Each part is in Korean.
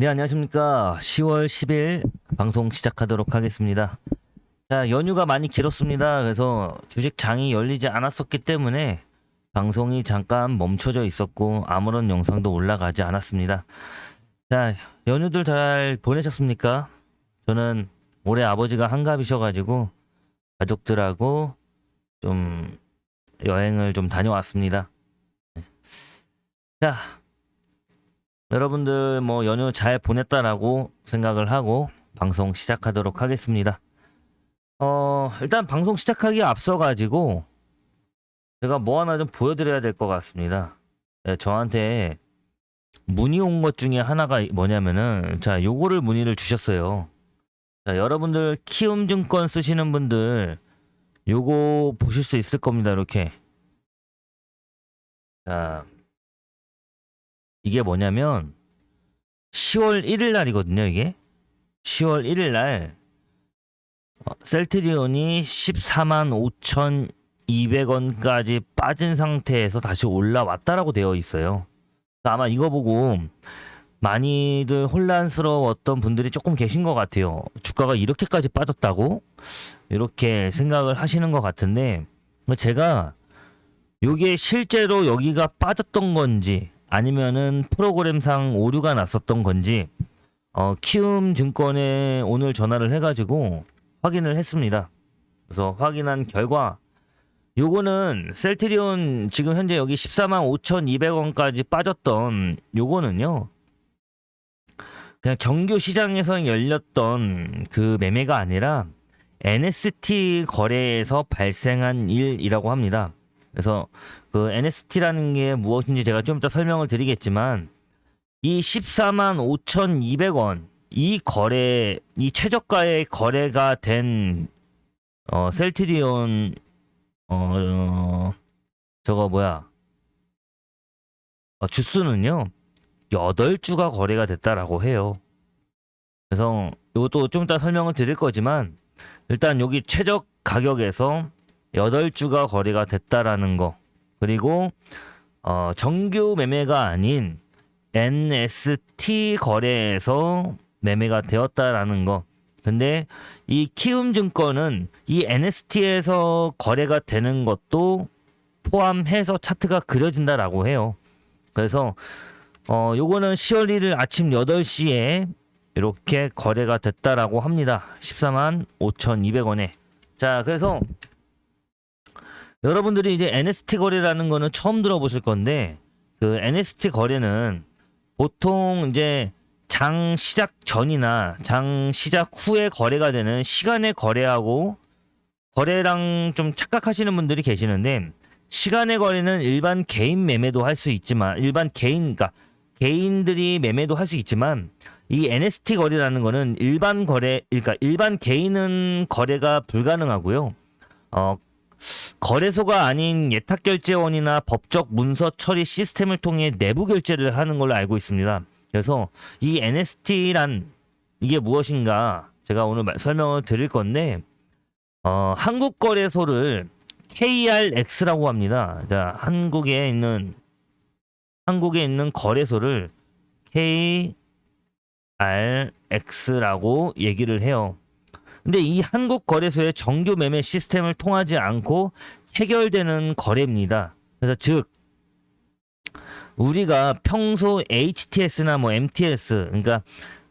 네, 안녕하십니까. 10월 10일 방송 시작하도록 하겠습니다. 자, 연휴가 많이 길었습니다. 그래서 주식장이 열리지 않았었기 때문에 방송이 잠깐 멈춰져 있었고 아무런 영상도 올라가지 않았습니다. 자, 연휴들 잘 보내셨습니까? 저는 올해 아버지가 한갑이셔가지고 가족들하고 좀 여행을 좀 다녀왔습니다. 네. 자, 여러분들 뭐 연휴 잘 보냈다라고 생각을 하고 방송 시작하도록 하겠습니다. 어, 일단 방송 시작하기에 앞서가지고 제가 뭐 하나 좀 보여드려야 될 것 같습니다. 네, 저한테 문의 온 것 중에 하나가 뭐냐면은 자, 요거를 문의를 주셨어요. 자, 여러분들 키움증권 쓰시는 분들 요거 보실 수 있을 겁니다. 이렇게. 자, 이게 뭐냐면 10월 1일 날이거든요, 이게. 10월 1일 날 어, 셀트리온이 14만 5,200원까지 빠진 상태에서 다시 올라왔다라고 되어 있어요. 아마 이거 보고 많이들 혼란스러웠던 분들이 조금 계신 것 같아요. 주가가 이렇게까지 빠졌다고? 이렇게 생각을 하시는 것 같은데 제가 요게 실제로 여기가 빠졌던 건지 아니면은 프로그램상 오류가 났었던 건지 어, 키움 증권에 오늘 전화를 해가지고 확인을 했습니다. 그래서 확인한 결과 요거는 셀트리온 지금 현재 여기 14만 5,200원까지 빠졌던 요거는요. 그냥 정규 시장에서 열렸던 그 매매가 아니라 NST 거래에서 발생한 일이라고 합니다. 그래서 그 NST라는 게 무엇인지 제가 좀 이따 설명을 드리겠지만 이 14만 5,200원 이 거래 이 최저가의 거래가 된 어, 셀트리온 어, 어 저거 뭐야 어, 주스는요 8주가 거래가 됐다라고 해요. 그래서 이것도 좀 이따 설명을 드릴 거지만 일단 여기 최저 가격에서 8주가 거래가 됐다라는 거. 그리고 어, 정규 매매가 아닌 NST 거래에서 매매가 되었다라는 거. 근데 이 키움증권은 이 NST에서 거래가 되는 것도 포함해서 차트가 그려진다라고 해요. 그래서 어 요거는 10월 1일 아침 8시에 이렇게 거래가 됐다라고 합니다. 14만 5,200원에. 자, 그래서 여러분들이 이제 NST 거래라는 거는 처음 들어보실 건데 그 NST 거래는 보통 이제 장 시작 전이나 장 시작 후에 거래가 되는 시간에 거래하고 거래랑 좀 착각하시는 분들이 계시는데 시간의 거래는 일반 개인 매매도 할 수 있지만 일반 개인 그러니까 개인들이 매매도 할 수 있지만 이 NST 거래라는 거는 일반 거래 그러니까 일반 개인은 거래가 불가능하고요. 어 거래소가 아닌 예탁 결제원이나 법적 문서 처리 시스템을 통해 내부 결제를 하는 걸로 알고 있습니다. 그래서 이 NST란 이게 무엇인가 제가 오늘 설명을 드릴 건데 어, 한국 거래소를 KRX라고 합니다. 자, 한국에 있는 한국에 있는 거래소를 KRX라고 얘기를 해요. 근데 이 한국 거래소의 정규 매매 시스템을 통하지 않고 해결되는 거래입니다. 그래서 즉 우리가 평소 HTS나 뭐 MTS 그러니까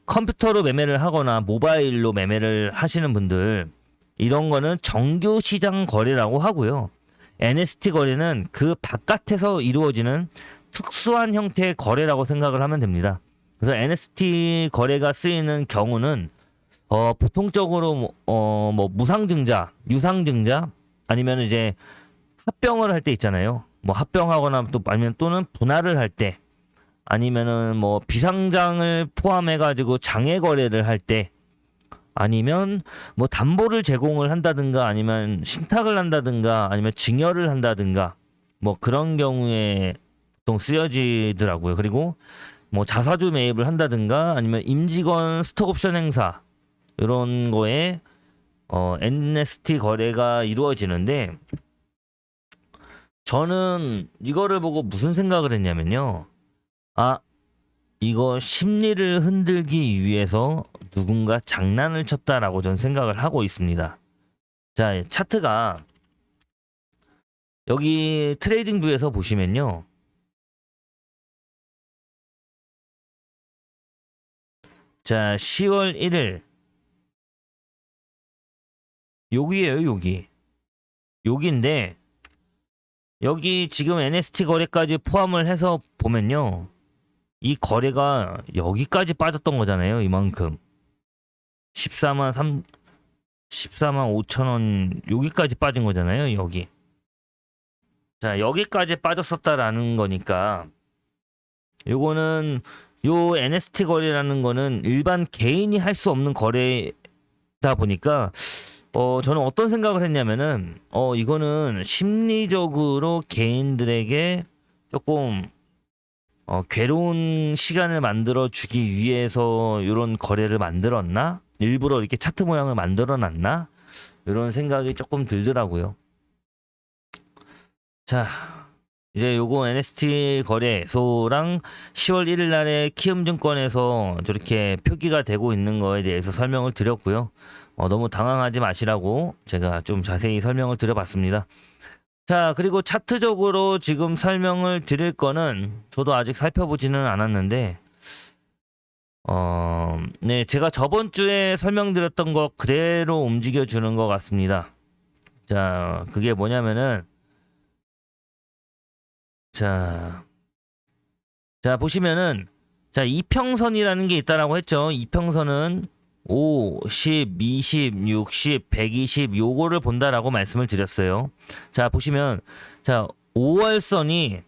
컴퓨터로 매매를 하거나 모바일로 매매를 하시는 분들 이런 거는 정규 시장 거래라고 하고요. NST 거래는 그 바깥에서 이루어지는 특수한 형태의 거래라고 생각을 하면 됩니다. 그래서 NST 거래가 쓰이는 경우는 어 보통적으로 뭐, 어뭐 무상증자, 유상증자 아니면 이제 합병을 할 때 있잖아요. 뭐 합병하거나 또 아니면 또는 분할을 할 때 아니면은 뭐 비상장을 포함해 가지고 장외 거래를 할 때 아니면 뭐 담보를 제공을 한다든가 아니면 신탁을 한다든가 아니면 증여를 한다든가 뭐 그런 경우에 보통 쓰여지더라고요. 그리고 뭐 자사주 매입을 한다든가 아니면 임직원 스톡옵션 행사 이런 거에 어 NST 거래가 이루어지는데 저는 이거를 보고 무슨 생각을 했냐면요. 아, 이거 심리를 흔들기 위해서 누군가 장난을 쳤다라고 전 생각을 하고 있습니다. 자, 차트가 여기 트레이딩 뷰에서 보시면요. 자, 10월 1일 여기에요, 여기. 여기인데 여기 지금 NST 거래까지 포함을 해서 보면요. 이 거래가 여기까지 빠졌던 거잖아요. 이만큼. 14만 3 14만 5천 원 여기까지 빠진 거잖아요. 여기. 자, 여기까지 빠졌었다라는 거니까 요거는 요 NST 거래라는 거는 일반 개인이 할 수 없는 거래다 보니까 어 저는 어떤 생각을 했냐면은 어 이거는 심리적으로 개인들에게 조금 어 괴로운 시간을 만들어 주기 위해서 이런 거래를 만들었나? 일부러 이렇게 차트 모양을 만들어 놨나? 이런 생각이 조금 들더라고요. 자, 이제 요거 NST 거래소랑 10월 1일 날에 키움증권에서 저렇게 표기가 되고 있는 거에 대해서 설명을 드렸고요. 어, 너무 당황하지 마시라고 제가 좀 자세히 설명을 드려봤습니다. 자, 그리고 차트적으로 지금 설명을 드릴 거는 저도 아직 살펴보지는 않았는데, 어, 네, 제가 저번 주에 설명드렸던 거 그대로 움직여 주는 것 같습니다. 자, 그게 뭐냐면은, 자, 자, 보시면은, 자, 이평선이라는 게 있다라고 했죠. 이평선은 5, 10, 20, 60, 120 요거를 본다라고 말씀을 드렸어요. 자, 보시면 자, 5월선이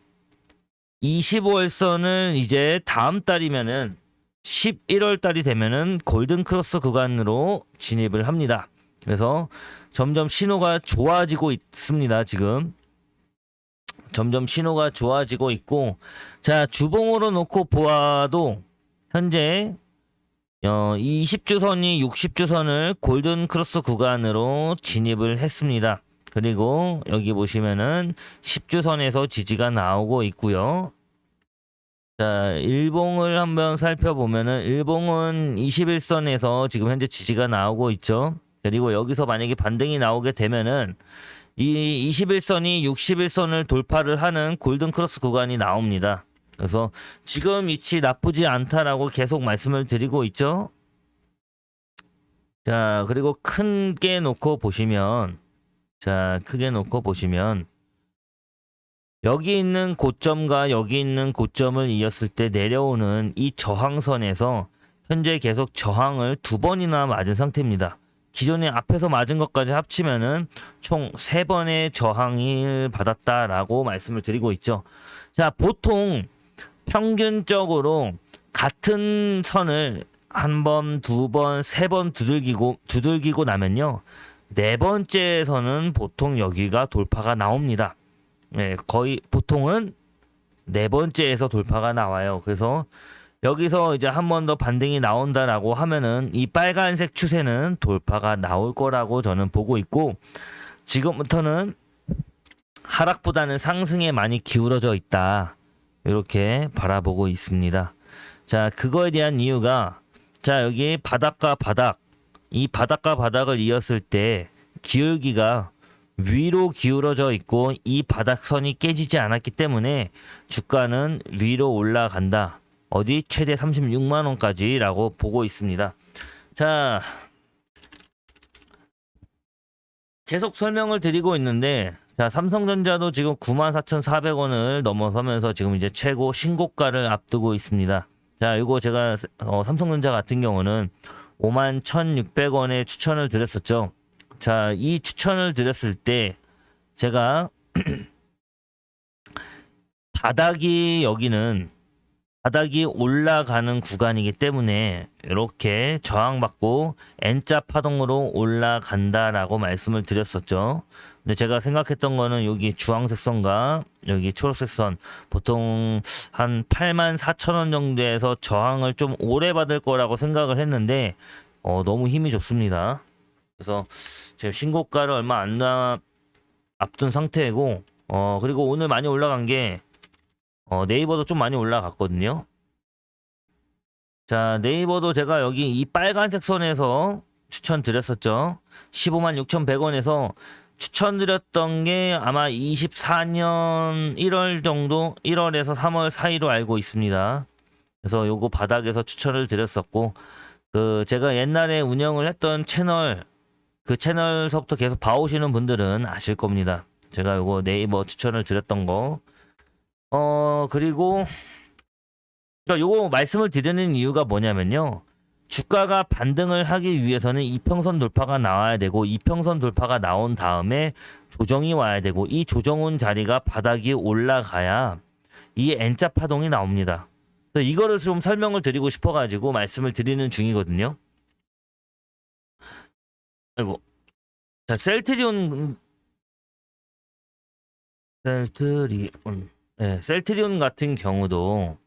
25월선을 이제 다음 달이면은 11월 달이 되면은 골든 크로스 구간으로 진입을 합니다. 그래서 점점 신호가 좋아지고 있습니다, 지금. 점점 신호가 좋아지고 있고 자, 주봉으로 놓고 보아도 현재 어, 20주선이 60주선을 골든 크로스 구간으로 진입을 했습니다. 그리고 여기 보시면은 10주선에서 지지가 나오고 있고요. 자, 일봉을 한번 살펴보면은 일봉은 21선에서 지금 현재 지지가 나오고 있죠. 그리고 여기서 만약에 반등이 나오게 되면은 이 21선이 61선을 돌파를 하는 골든 크로스 구간이 나옵니다. 그래서 지금 위치 나쁘지 않다라고 계속 말씀을 드리고 있죠. 자, 그리고 큰 게 놓고 보시면 자, 크게 놓고 보시면 여기 있는 고점과 여기 있는 고점을 이었을 때 내려오는 이 저항선에서 현재 계속 저항을 두 번이나 맞은 상태입니다. 기존에 앞에서 맞은 것까지 합치면은 총 세 번의 저항을 받았다라고 말씀을 드리고 있죠. 자, 보통 평균적으로 같은 선을 한 번, 두 번, 세 번 두들기고 두들기고 나면요. 네 번째 선은 보통 여기가 돌파가 나옵니다. 네, 거의 보통은 네 번째에서 돌파가 나와요. 그래서 여기서 이제 한 번 더 반등이 나온다라고 하면은 이 빨간색 추세는 돌파가 나올 거라고 저는 보고 있고 지금부터는 하락보다는 상승에 많이 기울어져 있다. 이렇게 바라보고 있습니다. 자, 그거에 대한 이유가 자, 여기 바닥과 바닥 이 바닥과 바닥을 이었을 때 기울기가 위로 기울어져 있고 이 바닥선이 깨지지 않았기 때문에 주가는 위로 올라간다. 어디 최대 36만 원까지라고 보고 있습니다. 자, 계속 설명을 드리고 있는데 자, 삼성전자도 지금 94,400원을 넘어서면서 지금 이제 최고 신고가를 앞두고 있습니다. 자, 이거 제가 어, 삼성전자 같은 경우는 51,600원에 추천을 드렸었죠. 자, 이 추천을 드렸을 때 제가 바닥이 여기는 바닥이 올라가는 구간이기 때문에 이렇게 저항받고 N자 파동으로 올라간다라고 말씀을 드렸었죠. 근데 제가 생각했던 거는 여기 주황색 선과 여기 초록색 선 보통 한 8만 4천 원 정도에서 저항을 좀 오래 받을 거라고 생각을 했는데 어, 너무 힘이 좋습니다. 그래서 지금 신고가를 얼마 안 나, 앞둔 상태이고 어 그리고 오늘 많이 올라간 게 어, 네이버도 좀 많이 올라갔거든요. 자, 네이버도 제가 여기 이 빨간색 선에서 추천드렸었죠. 15만 6,100원에서 추천드렸던 게 아마 24년 1월 정도, 1월에서 3월 사이로 알고 있습니다. 그래서 요거 바닥에서 추천을 드렸었고, 그 제가 옛날에 운영을 했던 채널, 그 채널서부터 계속 봐오시는 분들은 아실 겁니다. 제가 요거 네이버 추천을 드렸던 거. 어, 그리고, 그러니까 요거 말씀을 드리는 이유가 뭐냐면요. 주가가 반등을 하기 위해서는 이평선 돌파가 나와야 되고 이평선 돌파가 나온 다음에 조정이 와야 되고 이 조정 온 자리가 바닥이 올라가야 이 N자 파동이 나옵니다. 그래서 이거를 좀 설명을 드리고 싶어 가지고 말씀을 드리는 중이거든요. 아이고, 자 셀트리온 셀트리온 네, 셀트리온 같은 경우도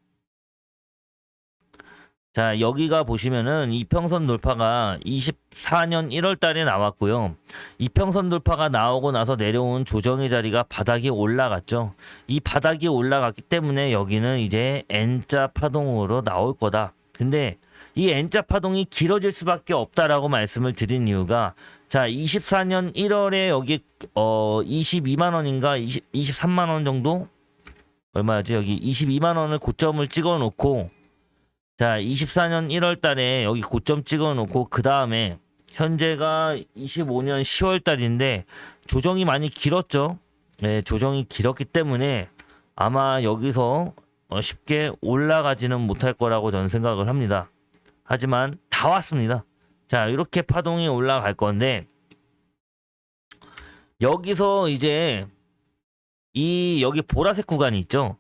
자, 여기가 보시면은 이평선 돌파가 24년 1월 달에 나왔고요. 이평선 돌파가 나오고 나서 내려온 조정의 자리가 바닥이 올라갔죠. 이 바닥이 올라갔기 때문에 여기는 이제 N자 파동으로 나올 거다. 근데 이 N자 파동이 길어질 수밖에 없다라고 말씀을 드린 이유가 자, 24년 1월에 여기 어 22만 원인가 20, 23만 원 정도 얼마였지? 여기 22만 원을 고점을 찍어 놓고 자, 24년 1월 달에 여기 고점 찍어 놓고 그 다음에 현재가 25년 10월 달인데 조정이 많이 길었죠. 네, 조정이 길었기 때문에 아마 여기서 어, 쉽게 올라가지는 못할 거라고 저는 생각을 합니다. 하지만 다 왔습니다. 자, 이렇게 파동이 올라갈 건데 여기서 이제 이 여기 보라색 구간이 있죠.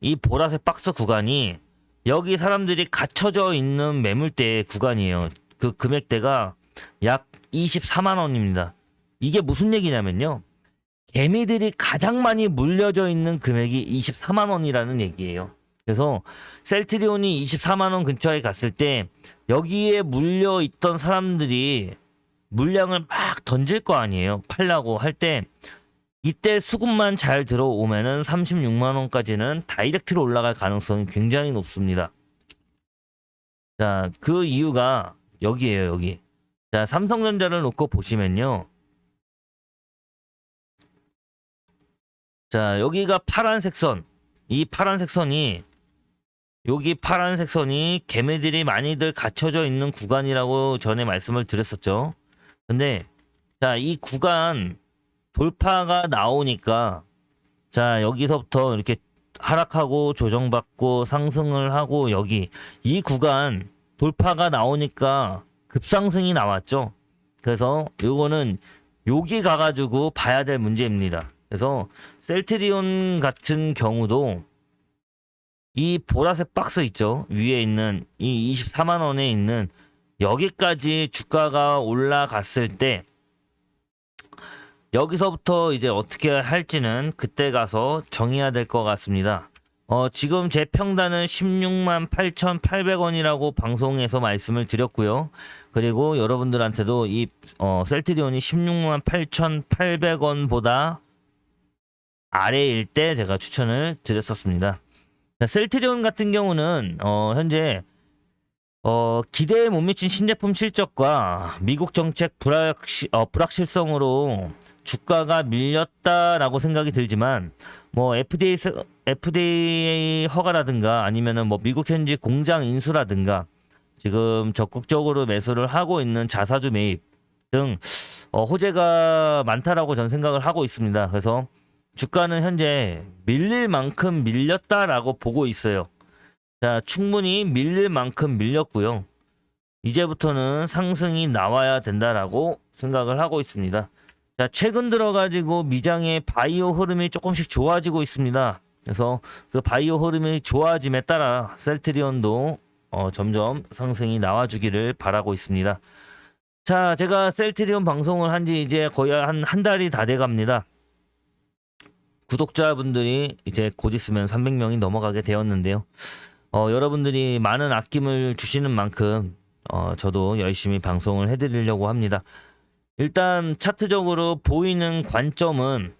이 보라색 박스 구간이 여기 사람들이 갇혀져 있는 매물대 구간이에요. 그 금액대가 약 24만 원입니다. 이게 무슨 얘기냐면요. 개미들이 가장 많이 물려져 있는 금액이 24만 원이라는 얘기예요. 그래서 셀트리온이 24만 원 근처에 갔을 때 여기에 물려 있던 사람들이 물량을 막 던질 거 아니에요. 팔라고 할 때 이때 수급만 잘 들어오면은 36만 원까지는 다이렉트로 올라갈 가능성이 굉장히 높습니다. 자, 그 이유가 여기에요, 여기. 자, 삼성전자를 놓고 보시면요. 자, 여기가 파란색 선. 이 파란색 선이 여기 파란색 선이 개미들이 많이들 갇혀져 있는 구간이라고 전에 말씀을 드렸었죠. 근데 자, 이 구간 돌파가 나오니까 자, 여기서부터 이렇게 하락하고 조정받고 상승을 하고 여기 이 구간 돌파가 나오니까 급상승이 나왔죠. 그래서 요거는 여기 가가지고 봐야 될 문제입니다. 그래서 셀트리온 같은 경우도 이 보라색 박스 있죠. 위에 있는 이 24만 원에 있는 여기까지 주가가 올라갔을 때 여기서부터 이제 어떻게 할지는 그때 가서 정해야 될 것 같습니다. 어, 지금 제 평단은 16만 8,800원이라고 방송에서 말씀을 드렸고요. 그리고 여러분들한테도 이 어, 셀트리온이 16만 8,800원보다 아래일 때 제가 추천을 드렸었습니다. 자, 셀트리온 같은 경우는 어, 현재 어, 기대에 못 미친 신제품 실적과 미국 정책 불확시, 어, 불확실성으로 주가가 밀렸다라고 생각이 들지만 뭐 FDA 스- FDA 허가라든가 아니면은 뭐 미국 현지 공장 인수라든가 지금 적극적으로 매수를 하고 있는 자사주 매입 등 어, 호재가 많다라고 전 생각을 하고 있습니다. 그래서 주가는 현재 밀릴 만큼 밀렸다라고 보고 있어요. 자, 충분히 밀릴 만큼 밀렸고요. 이제부터는 상승이 나와야 된다라고 생각을 하고 있습니다. 자, 최근 들어가지고 미장의 바이오 흐름이 조금씩 좋아지고 있습니다. 그래서 그 바이오 흐름이 좋아짐에 따라 셀트리온도 어, 점점 상승이 나와주기를 바라고 있습니다. 자, 제가 셀트리온 방송을 한 지 이제 거의 한 한 달이 다 돼 갑니다. 구독자분들이 이제 곧 있으면 300명이 넘어가게 되었는데요. 어, 여러분들이 많은 아낌을 주시는 만큼 어, 저도 열심히 방송을 해드리려고 합니다. 일단 차트적으로 보이는 관점은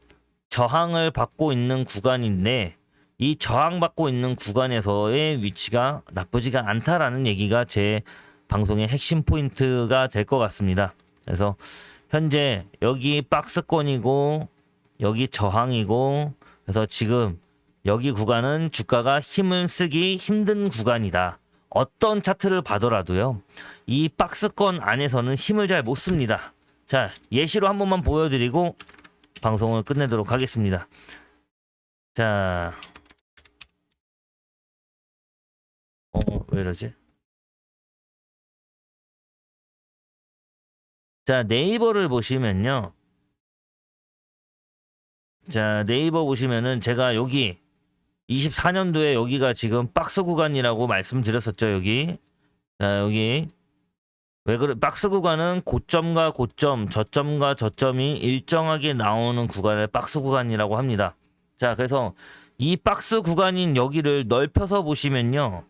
저항을 받고 있는 구간인데 이 저항받고 있는 구간에서의 위치가 나쁘지가 않다라는 얘기가 제 방송의 핵심 포인트가 될 것 같습니다. 그래서 현재 여기 박스권이고 여기 저항이고 그래서 지금 여기 구간은 주가가 힘을 쓰기 힘든 구간이다. 어떤 차트를 봐더라도요. 이 박스권 안에서는 힘을 잘 못 씁니다. 자, 예시로 한 번만 보여드리고 방송을 끝내도록 하겠습니다. 자, 어, 왜 이러지? 자, 네이버를 보시면요. 자, 네이버 보시면은 제가 여기 24년도에 여기가 지금 박스 구간이라고 말씀드렸었죠, 여기. 자, 여기. 왜 그래? 박스 구간은 고점과 고점, 저점과 저점이 일정하게 나오는 구간을 박스 구간이라고 합니다. 자, 그래서 이 박스 구간인 여기를 넓혀서 보시면요.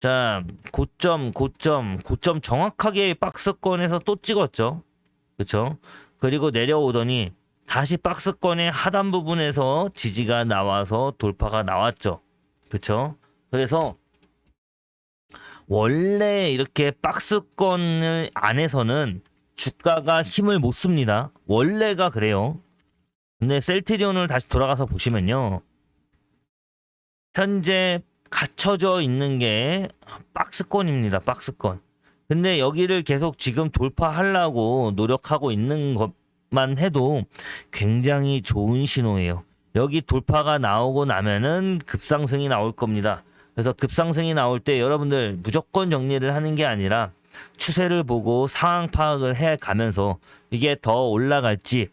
자, 고점, 고점, 고점 정확하게 박스권에서 또 찍었죠. 그쵸? 그리고 내려오더니 다시 박스권의 하단 부분에서 지지가 나와서 돌파가 나왔죠. 그쵸? 그래서 원래 이렇게 박스권을 안에서는 주가가 힘을 못 씁니다. 원래가 그래요. 근데 셀트리온을 다시 돌아가서 보시면요. 현재 갇혀져 있는 게 박스권입니다. 박스권. 근데 여기를 계속 지금 돌파하려고 노력하고 있는 것만 해도 굉장히 좋은 신호예요. 여기 돌파가 나오고 나면은 급상승이 나올 겁니다. 그래서 급상승이 나올 때 여러분들 무조건 정리를 하는 게 아니라 추세를 보고 상황 파악을 해 가면서 이게 더 올라갈지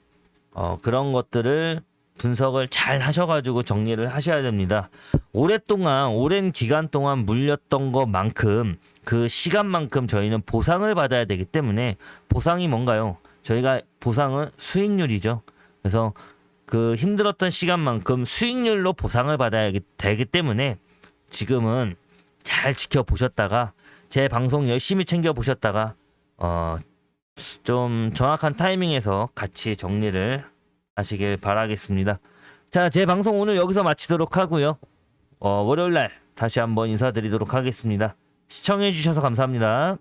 어, 그런 것들을 분석을 잘 하셔가지고 정리를 하셔야 됩니다. 오랫동안 오랜 기간 동안 물렸던 것만큼 그 시간만큼 저희는 보상을 받아야 되기 때문에 보상이 뭔가요? 저희가 보상은 수익률이죠. 그래서 그 힘들었던 시간만큼 수익률로 보상을 받아야 되기 때문에 지금은 잘 지켜보셨다가 제 방송 열심히 챙겨보셨다가 어, 좀 정확한 타이밍에서 같이 정리를 하시길 바라겠습니다. 자, 제 방송 오늘 여기서 마치도록 하고요. 어, 월요일 날 다시 한번 인사드리도록 하겠습니다. 시청해 주셔서 감사합니다.